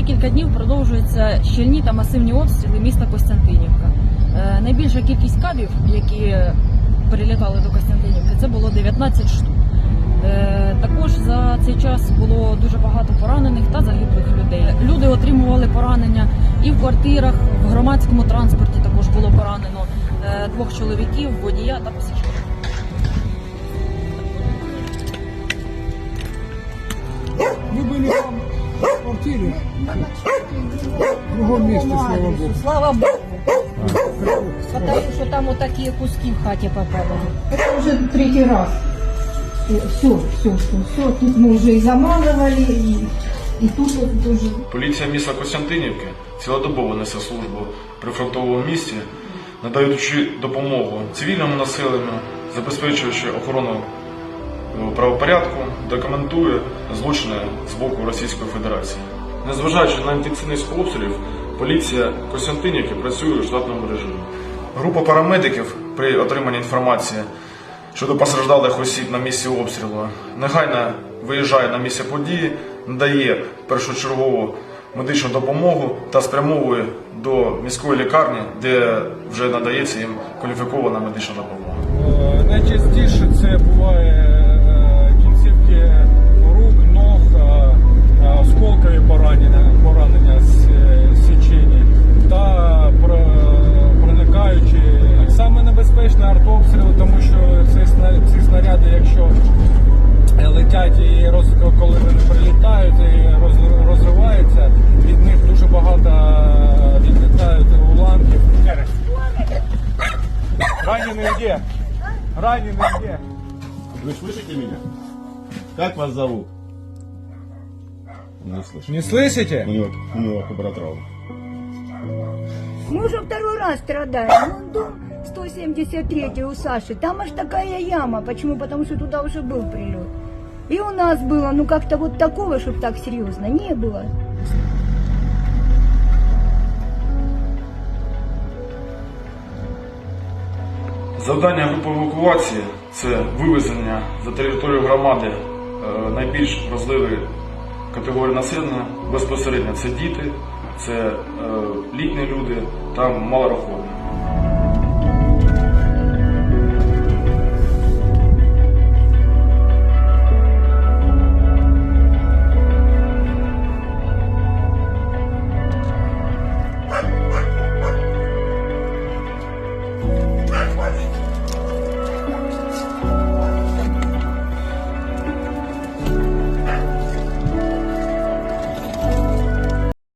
декілька днів продовжуються щільні та масивні обстріли міста Костянтинівка. Е, Найбільша кількість кабів, які прилітали до Костянтинівки, це було 19 штук. Е, Також за цей час було дуже багато поранених та загиблих людей. Люди отримували поранення і в квартирах, в громадському транспорті також було поранено е, двох чоловіків, водія та пасажира. Мы были там в квартире, в другом месте, слава богу. Слава Богу. Потому що там отакі куски в хаті попали. Это уже третий раз. Все, все, все, все. Тут мы уже и замазывали, и, и тут вот тоже. Поліція міста Костянтинівки цілодобово несе службу при фронтовому місті, надаючи допомогу цивільному населенню, забезпечуючи охорону е, правопорядку, документує злочини з боку Російської Федерації. Незважаючи на інтенсивність обстрілів, поліція Костянтинівки працює у штатному режимі. Група парамедиків при отриманні інформації щодо постраждалих осіб на місці обстрілу негайно виїжджає на місце події, надає першочергову медичну допомогу та спрямовує до міської лікарні, де вже надається їм кваліфікована медична допомога. Е, Найчастіше це буває е, кінцівки летять і роз, коли вони прилітають і роз, розриваються, від них дуже багато е, відлітають уламків. Ранений де? Раненый где? Вы слышите меня? Как вас зовут? Не слышу. Не слышите? У него, у него кубратравма. Мы уже второй раз страдаем. Вон дом 173 у Саши. Там аж такая яма. Почему? Потому что туда уже был прилет. И у нас было, ну как-то вот такого, чтобы так серьезно, не было. Завдання групи евакуації це вивезення за територію громади е, найбільш вразливої категорії населення. Безпосередньо це діти, це е, літні люди та малораховані.